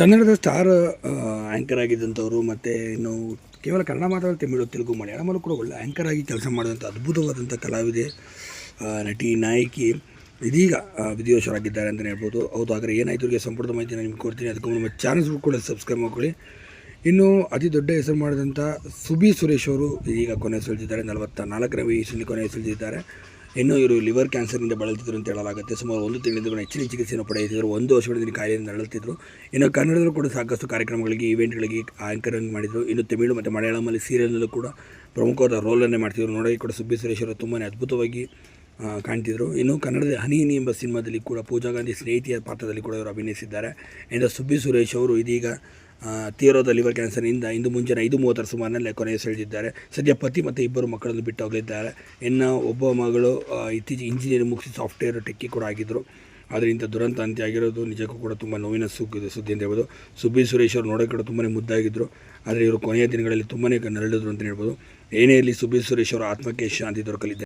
ಕನ್ನಡದ star anchor ಆಗಿದ್ದಂಥವ್ರು ಮತ್ತು ಇನ್ನು ಕೇವಲ ಕನ್ನಡ ಮಾತ್ರ ತಮಿಳು, ತೆಲುಗು, ಮಲಯಾಳಮಲ್ಲೂ ಕೂಡ ಒಳ್ಳೆ ಆ್ಯಂಕರ್ ಆಗಿ ಕೆಲಸ ಮಾಡಿದಂಥ ಅದ್ಭುತವಾದಂಥ ಕಲಾವಿದೆ ನಟಿ, ನಾಯಕಿ, ಇದೀಗ ವಿಧಿವಶರಾಗಿದ್ದಾರೆ ಅಂತಲೇ ಹೇಳ್ಬೋದು. ಹೌದು ಆದರೆ ಏನಾಯಿತು ಇವರಿಗೆ ಸಂಪೂರ್ಣ ಮಾಹಿತಿ ನಾನು ನಿಮ್ಗೆ ಕೊಡ್ತೀನಿ. ಅದಕ್ಕೂ ನಮ್ಮ ಚಾನಲ್ಸ್ ಕೂಡ ಸಬ್ಸ್ಕ್ರೈಬ್ ಮಾಡ್ಕೊಳ್ಳಿ. ಇನ್ನು ಅತಿ ದೊಡ್ಡ ಹೆಸರು ಮಾಡಿದಂಥ ಸುಬಿ ಸುರೇಶ್ ಅವರು ಇದೀಗ ಕೊನೆ ಸೆಳೆದಿದ್ದಾರೆ ನಲವತ್ತ ನಾಲ್ಕನೇ ವಯಸ್ಸಿನಲ್ಲಿ ಕೊನೆ ಸುಳಿದಿದ್ದಾರೆ ಇನ್ನು ಇವರು ಲಿವರ್ ಕ್ಯಾನ್ಸರ್ನಿಂದ ಬಳಲುತ್ತಿದ್ದರು ಅಂತ ಹೇಳಲಾಗುತ್ತೆ. ಸುಮಾರು ಒಂದು ತಿಂಗಳಿಂದ ಹೆಚ್ಚಿನ ಚಿಕಿತ್ಸೆಯನ್ನು ಪಡೆಯುತ್ತಿದ್ದರು. ಒಂದು ವರ್ಷಗಳಿಂದ ಕಾಯಿಲೆಯಿಂದ ನರಳುತ್ತಿದ್ದರು ಇನ್ನು ಕನ್ನಡದಲ್ಲೂ ಕೂಡ ಸಾಕಷ್ಟು ಕಾರ್ಯಕ್ರಮಗಳಿಗೆ ಈವೆಂಟ್ಗಳಿಗೆ ಆ್ಯಂಕರಿಂಗ್ ಮಾಡಿದರು ಇನ್ನು ತಮಿಳು ಮತ್ತು ಮಲಯಾಳಮಲ್ಲಿ ಸೀರಿಯಲ್ನಲ್ಲೂ ಕೂಡ ಪ್ರಮುಖವಾದ ರೋಲನ್ನೇ ಮಾಡ್ತಿದ್ರು ನೋಡೋಕೆ ಕೂಡ ಸುಬ್ಬಿ ಸುರೇಶ್ ಅವರು ತುಂಬಾ ಅದ್ಭುತವಾಗಿ ಕಾಣ್ತಿದ್ರು ಇನ್ನು ಕನ್ನಡದ ಹನಿ ಎಂಬ ಸಿನಿಮಾದಲ್ಲಿ ಕೂಡ ಪೂಜಾ ಗಾಂಧಿ ಸ್ನೇಹಿತೆಯ ಪಾತ್ರದಲ್ಲಿ ಕೂಡ ಇವರು ಅಭಿನಯಿಸಿದ್ದಾರೆ. ಇನ್ನು ಸುಬ್ಬಿ ಸುರೇಶ್ ಅವರು ಇದೀಗ ಆ, ತೀವ್ರವಾದ ಲಿವರ್ ಕ್ಯಾನ್ಸರ್ನಿಂದ ಇಂದು ಮುಂಜಾನೆ ಐದು ಮೂವತ್ತರ ಸುಮಾರಿನಲ್ಲೇ ಕೊನೆಯ ಸೆಳೆದಿದ್ದಾರೆ ಸದ್ಯ ಪತಿ ಮತ್ತು ಇಬ್ಬರು ಮಕ್ಕಳನ್ನು ಬಿಟ್ಟು ಹೋಗಲಿದ್ದಾರೆ. ಇನ್ನು ಒಬ್ಬ ಮಗಳು ಇತ್ತೀಚೆಗೆ ಇಂಜಿನಿಯರಿಂಗ್ ಮುಗಿಸಿ ಸಾಫ್ಟ್ವೇರ್ ಟೆಕ್ಕಿ ಕೂಡ ಆಗಿದ್ದರು ಅದರಿಂದ ದುರಂತ ಅಂತ್ಯ ಆಗಿರೋದು ನಿಜಕ್ಕೂ ಕೂಡ ತುಂಬ ನೋವಿನ ಸುಗ್ಗಿ ಸುದ್ದಿ ಅಂತ ಹೇಳ್ಬೋದು. ಸುಬ್ಬಿ ಸುರೇಶ್ ಅವರು ನೋಡೋಕೆ ಕೂಡ ತುಂಬಾ ಮುದ್ದಾಗಿದ್ದರು ಆದರೆ ಇವರು ಕೊನೆಯ ದಿನಗಳಲ್ಲಿ ತುಂಬಾ ನರಳಿದ್ರು ಅಂತ ಹೇಳ್ಬೋದು. ಏನೇ ಇರಲಿ ಸುಬ್ಬಿ ಸುರೇಶ್ ಅವರ ಆತ್ಮಕ್ಕೆ ಶಾಂತಿ ದೊರಕಲಿದೆ.